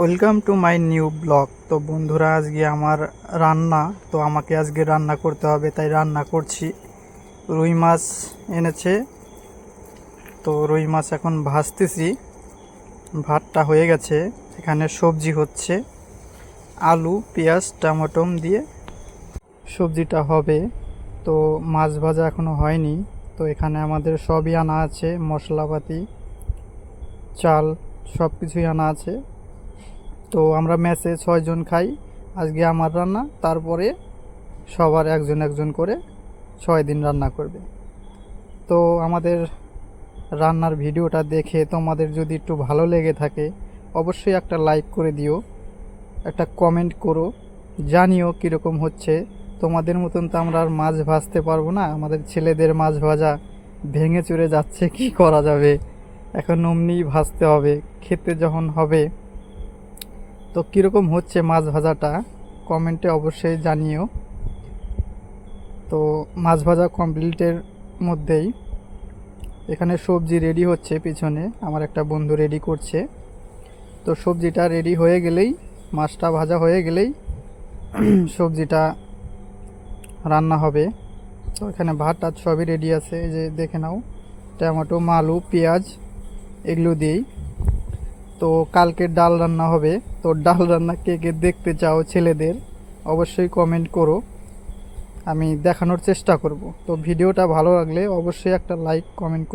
Welcome to my new blog তো বন্ধুরা, আজকে আমার রান্না, তো আমাকে আজকে রান্না করতে হবে, তাই রান্না করছি। রুই মাছ এনেছে। তো রুই মাছ এখন ভাজতেছি। ভাতটা হয়ে গেছে। এখানে সবজি হচ্ছে। আলু, পেঁয়াজ, টমেটোম দিয়ে সবজিটা হবে। তো মাছ ভাজা এখনও হয়নি। তো এখানে আমাদের সবই আনা আছে, মশলাপাতি, চাল সব কিছুই আনা আছে। তো আমরা ম্যাচে ছয়জন খাই, আজকে আমার রান্না, তারপরে সবার একজন একজন করে ছয় দিন রান্না করবে। তো আমাদের রান্নার ভিডিওটা দেখে তোমাদের যদি একটু ভালো লেগে থাকে, অবশ্যই একটা লাইক করে দিও, একটা কমেন্ট করো, জানিও কীরকম হচ্ছে। তোমাদের মতন তো আমরা আর মাছ ভাজতে পারব না, আমাদের ছেলেদের মাছ ভাজা ভেঙে চুরে যাচ্ছে, কি করা যাবে? এখন অমনিই ভাজতে হবে, খেতে যখন হবে তো কীরকম হচ্ছে মাছ ভাজাটা? কমেন্টে অবশ্যই জানিও। তো মাছ ভাজা কমপ্লিটের মধ্যেই এখানে সবজি রেডি হচ্ছে পিছনে, আমার একটা বন্ধু রেডি করছে। তো সবজিটা রেডি হয়ে গেলেই, মাছটা ভাজা হয়ে গেলেই সবজিটা রান্না হবে। তো এখানে ভাত টাত সবই রেডি আছে, এই যে দেখে নাও, টমেটো, আলু, পেঁয়াজ, এগুলো দিয়েই। তো কালকে ডাল রান্না হবে। তো ডাল রান্না কে কে দেখতে চাও ছেলেদের অবশ্যই কমেন্ট করো। আমি দেখানোর চেষ্টা করব। তো ভিডিওটা ভালো লাগলে অবশ্যই একটা লাইক কমেন্ট